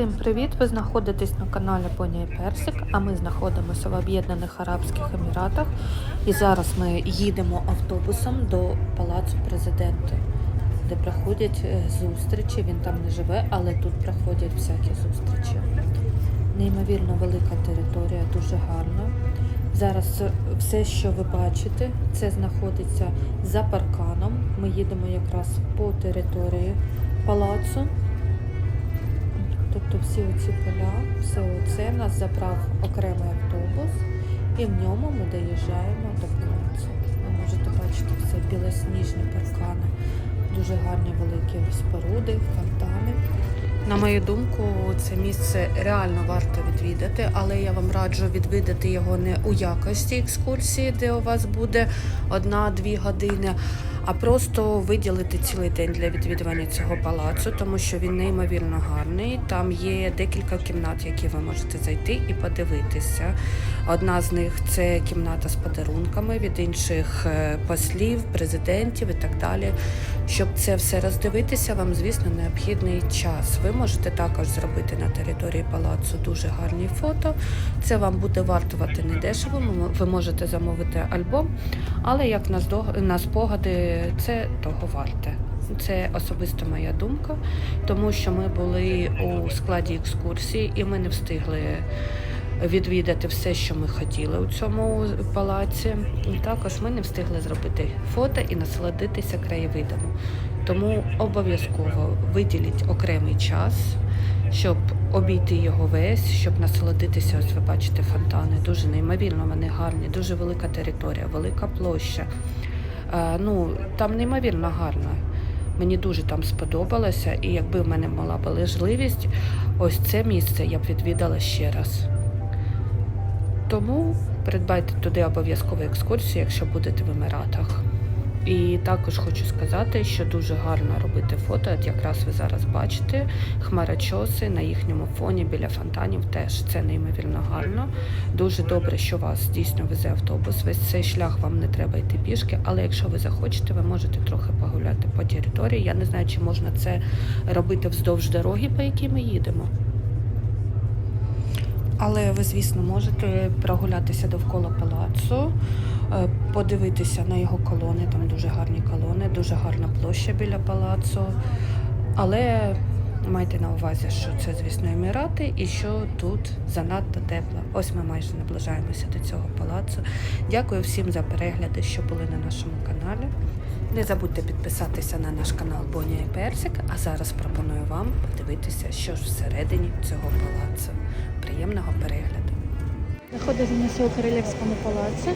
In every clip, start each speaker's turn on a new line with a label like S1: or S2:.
S1: Всім привіт! Ви знаходитесь на каналі Поня і Персик, а ми знаходимося в Об'єднаних Арабських Еміратах. І зараз ми їдемо автобусом до Палацу президента, де проходять е, зустрічі. Він там не живе, але тут проходять всякі зустрічі. Неймовірно велика територія, дуже гарна. Зараз е, все, що ви бачите, це знаходиться за парканом. Ми їдемо якраз по території палацу. Всі оці поля, все оце нас забрав окремий автобус, і в ньому ми доїжджаємо до палацу. Ви можете бачити все білосніжні паркани, дуже гарні великі споруди, фонтани. На мою думку, це місце реально варто відвідати, але я вам раджу відвідати його не у якості екскурсії, де у вас буде одна-дві години, а просто виділити цілий день для відвідування цього палацу, тому що він неймовірно гарний. Там є декілька кімнат, які ви можете зайти і подивитися. Одна з них це кімната з подарунками від інших е, послів, президентів і так далі. Щоб це все роздивитися, вам, звісно, необхідний час. Ви можете також зробити на території палацу дуже гарні фото. Це вам буде вартувати недешево. Ви можете замовити альбом, але як на спогади, це того варте. Це особисто моя думка, тому що ми були у складі екскурсії і ми не встигли відвідати все, що ми хотіли у цьому палаці. І також ми не встигли зробити фото і насолодитися краєвидами. Тому обов'язково виділіть окремий час, щоб обійти його весь, щоб насолодитися. Ось ви бачите фонтани. Дуже неймовірно, вони гарні, дуже велика територія, велика площа. Е, ну, там неймовірно гарно. Мені дуже там сподобалося, і якби в мене б можливість, ось це місце я б відвідала ще раз. Тому придбайте туди обов'язкову екскурсію, якщо будете в Еміратах. І також хочу сказати, що дуже гарно робити фото. От якраз ви зараз бачите хмарочоси на їхньому фоні біля фонтанів. Теж це неймовірно гарно. Дуже добре, що вас дійсно везе автобус. Весь цей шлях вам не треба йти пішки, але якщо ви захочете, ви можете трохи погуляти по території. Я не знаю, чи можна це робити вздовж дороги, по якій ми їдемо. Але ви, звісно, можете прогулятися довкола палацу, подивитися на його колони. Там дуже гарні колони, дуже гарна площа біля палацу. Але майте на увазі, що це, звісно, Емірати і що тут занадто тепло. Ось ми майже наближаємося до цього палацу. Дякую всім за перегляди, що були на нашому каналі. Не забудьте підписатися на наш канал Боня і Персик, а зараз пропоную вам подивитися, що ж всередині цього палацу. Приємного перегляду.
S2: Знаходимося у Королівському палаці.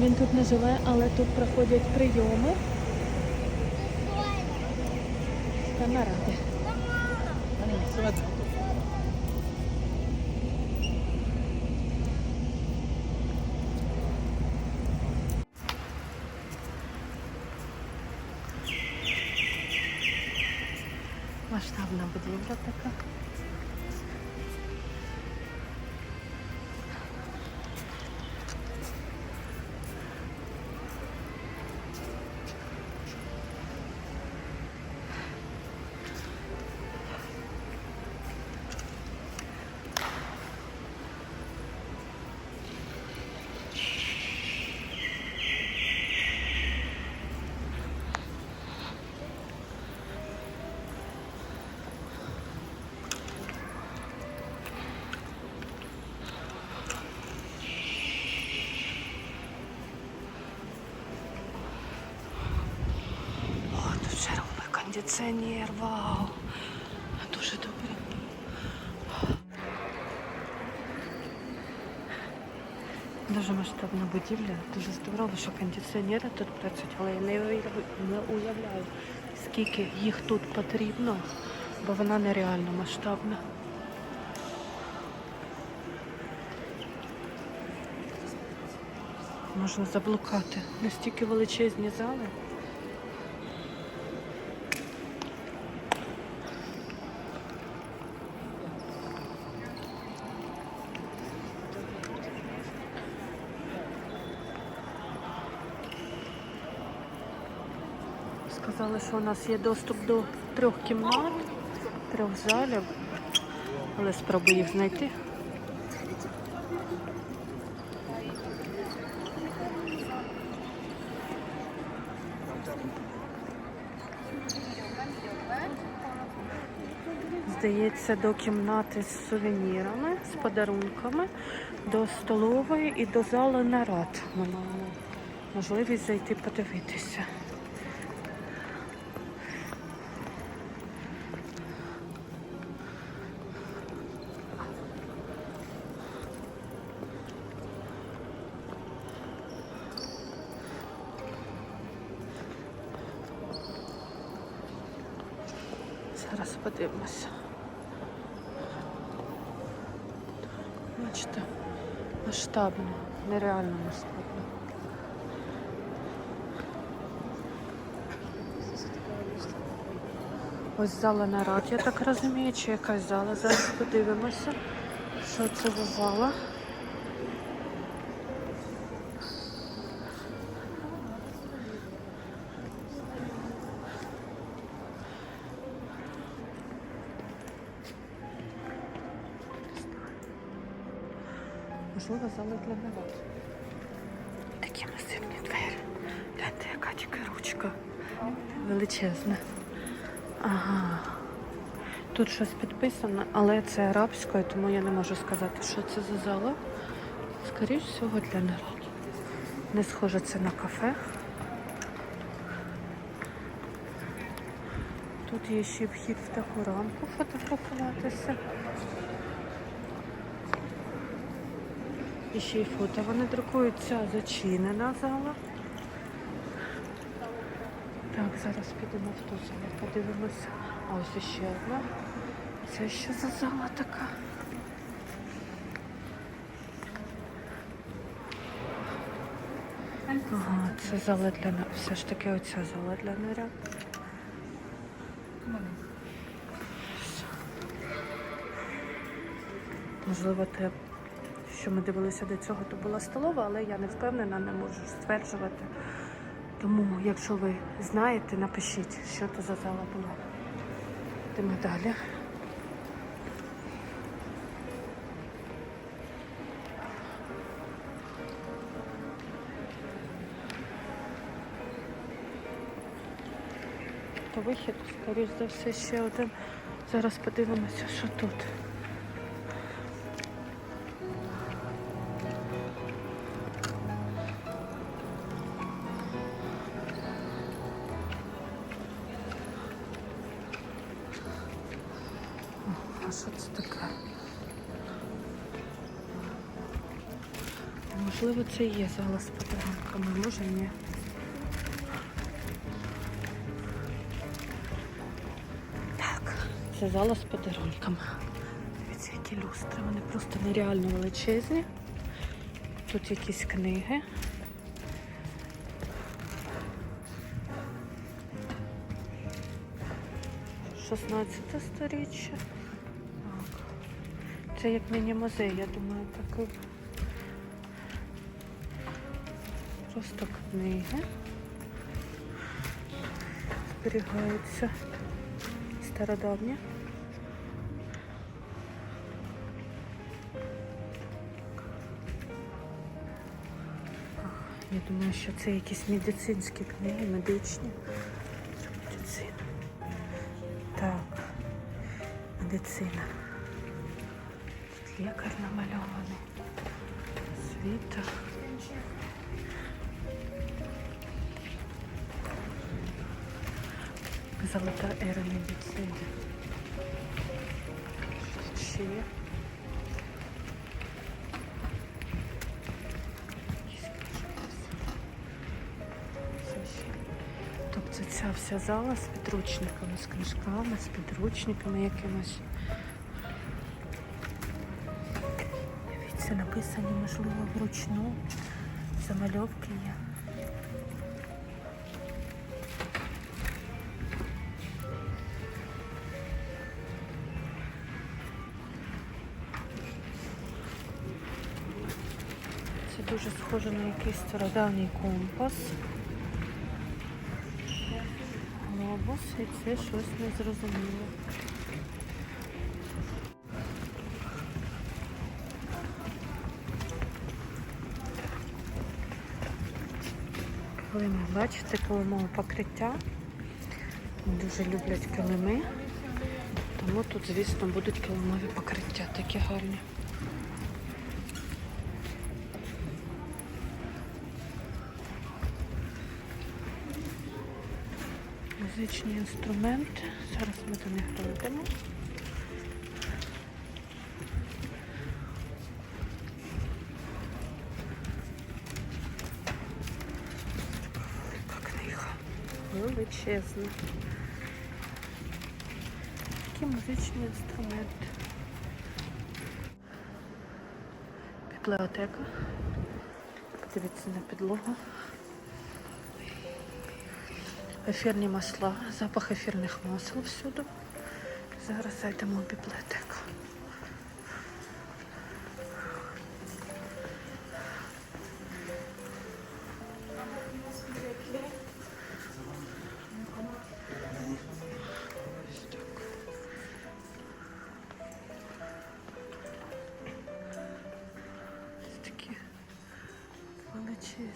S2: Він тут не живе, але тут проходять прийоми та. Масштабна будівля така.
S1: Кондиціонер, вау! Дуже добре. Дуже масштабна будівля, дуже здорово, що кондиціонери тут працюють, але я не уяв- не уявляю, скільки їх тут потрібно, бо вона нереально масштабна. Можна заблукати. Настільки величезні зали. Сказали, що у нас є доступ до трьох кімнат. трьох залів, але спробую їх знайти. Здається, до кімнати з сувенірами, з подарунками, до столової і до зали нарад. Можливість зайти подивитися. Зараз подивимося. Бачите, масштабно, нереально масштабно. Ось зала нарад, я так розумію, чи якась зала. Зараз подивимося, що це за зала для народ. Такі масивні двері. Гляньте, яка тільки ручка. Величезна. Ага. Тут щось підписано, але це арабською, тому я не можу сказати, що це за зала. Скоріше всього для народу. Не схоже це на кафе. Тут є ще вхід в таку рамку фотографуватися. І ще й фото. Вони друкуються зачинена зала. Так, зараз підемо в ту залу, подивимося. А ось ще одна. Це що за зала така? Ага, це зала для на- все ж таки оця зала для наряд. Можливо, те, що ми дивилися до цього, то була столова, але я не впевнена, не можу стверджувати. Тому, якщо ви знаєте, напишіть, що то за зала була. Йдемо далі. Вихід, скоріш за все, ще один. Зараз подивимося, що тут. А що це таке? Можливо, це і є зала з подарунками, може ні. Так, це зала з подарунками. Дивіться, які люстри, вони просто нереально величезні. Тут якісь книги. Шістнадцяте сторіччя. Це як міні-музей, я думаю, такий. Просто книги. Зберігаються. Стародавні. Я думаю, що це якісь медицинські книги, медичні. Медицина. Так, медицина. Лікар намальований. Світа. Золота ера медицини. Ще є. Тобто ця вся зала з підручниками, з книжками, з підручниками якимось. Написані, можливо, вручну. Замальовки є. Це дуже схоже на якийсь стародавній компас. Глобус і це щось незрозуміле. Килими. Бачите, килимове покриття. Дуже люблять килими. Тому тут, звісно, будуть килимові покриття такі гарні. Музичні інструменти. Зараз ми до них дойдемо. Величезна. Такі музичні інструменти. Бібліотека. Подивіться на підлогу. Ефірні масла, запах ефірних масел всюди. Зараз зайдемо в бібліотеку.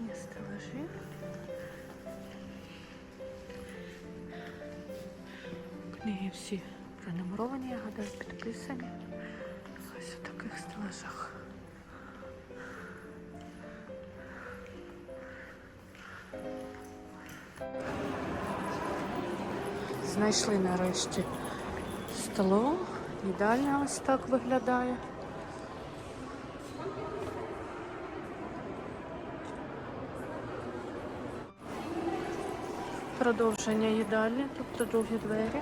S1: Величезні стелажі. Книги всі пронумеровані, я гадаю, підписані. Ось у таких стелажах. Знайшли нарешті столом. Їдальня ось так виглядає. Продовження їдальні, тобто другі двері.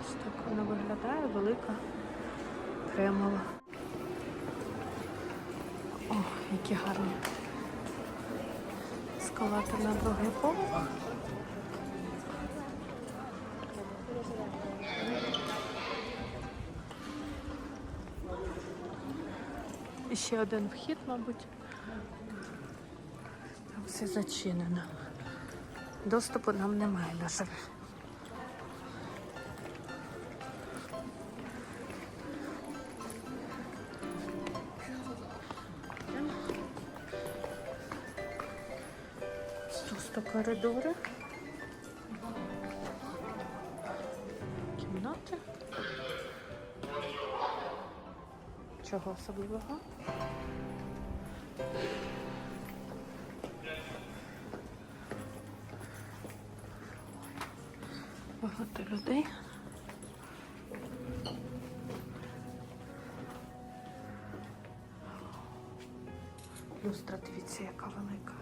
S1: Ось так вона виглядає, велика, кремова. О, які гарні. Ескалатор на другий поверх. І ще один вхід, мабуть. Все зачинено. Доступу нам немає до живих. Просто коридори. Кімнати. Чого особливого? Багато людей. Люстра, дивіться, яка велика.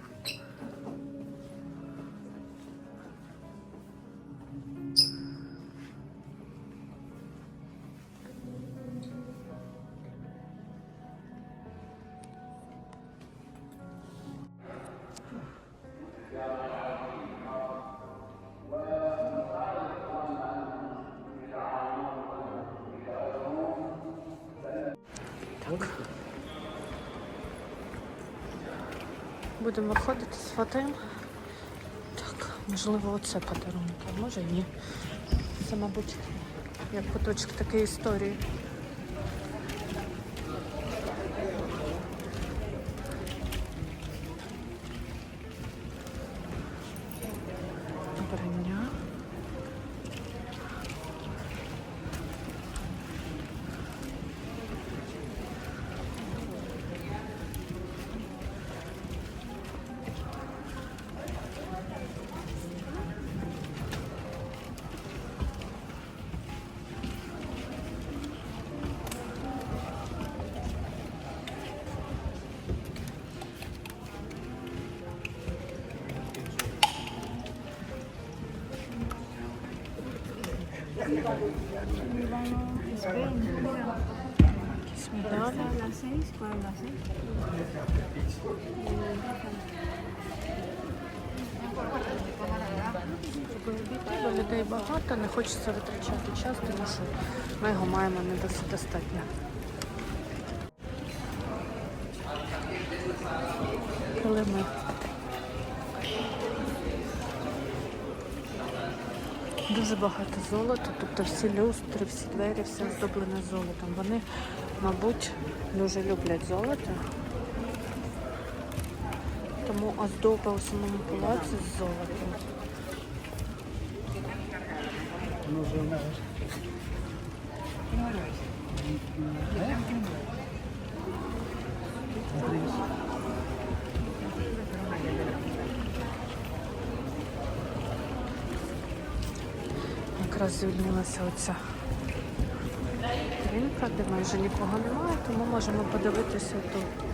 S1: Будемо виходити, сфотаємо. Так, можливо, оце подарунок, а може ні. Це, мабуть, як куточок такої історії. Бо людей багато, не хочеться витрачати час, тому що ми його маємо не достатньо. Килими. Дуже багато золота, тобто всі люстри, всі двері, все оздоблене золотом. Вони, мабуть, дуже люблять золото. тому оздоба у самому палаці з золотом. Якраз звільнилася оця ринка, де майже нікого немає, тому можемо подивитися тут.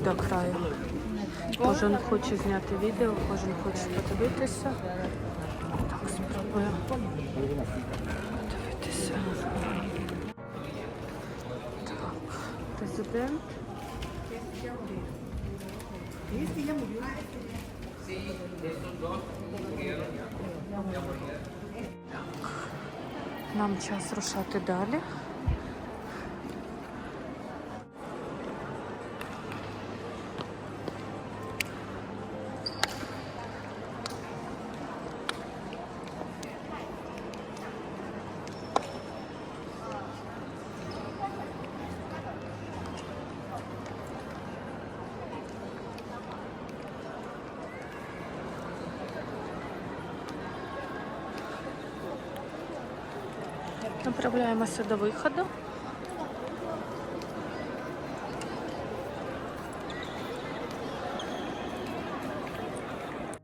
S1: До краю. Кожен хоче зняти відео, кожен хоче подивитися. Так, спробую подивитися. Так, президент. Так, нам час рушати далі. Направляємося до виходу.